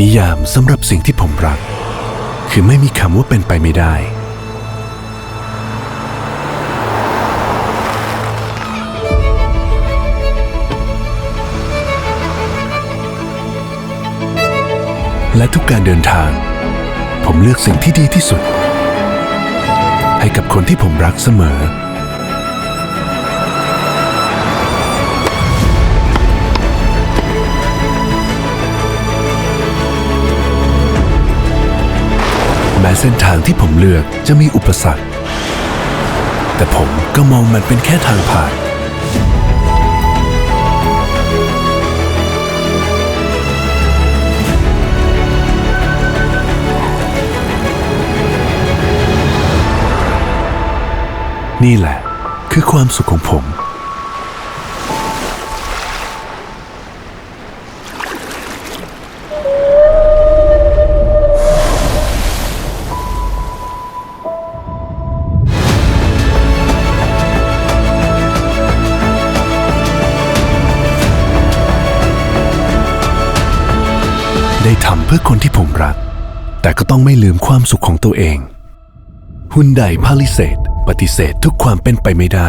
นิยามสำหรับสิ่งที่ผมรัก คือไม่มีคำว่าเป็นไปไม่ได้ และทุกการเดินทาง ผมเลือกสิ่งที่ดีที่สุด ให้กับคนที่ผมรักเสมอ เส้นทางที่ผมเลือกจะมีอุปสรรค แต่ผมก็มองมันเป็นแค่ทางผ่าน นี่แหละ คือความสุขของผม ได้ทำเพื่อคนที่ผมรัก แต่ก็ต้องไม่ลืมความสุขของตัวเองหุ่นไดพาลิเซตปฏิเสธทุกความเป็นไปไม่ได้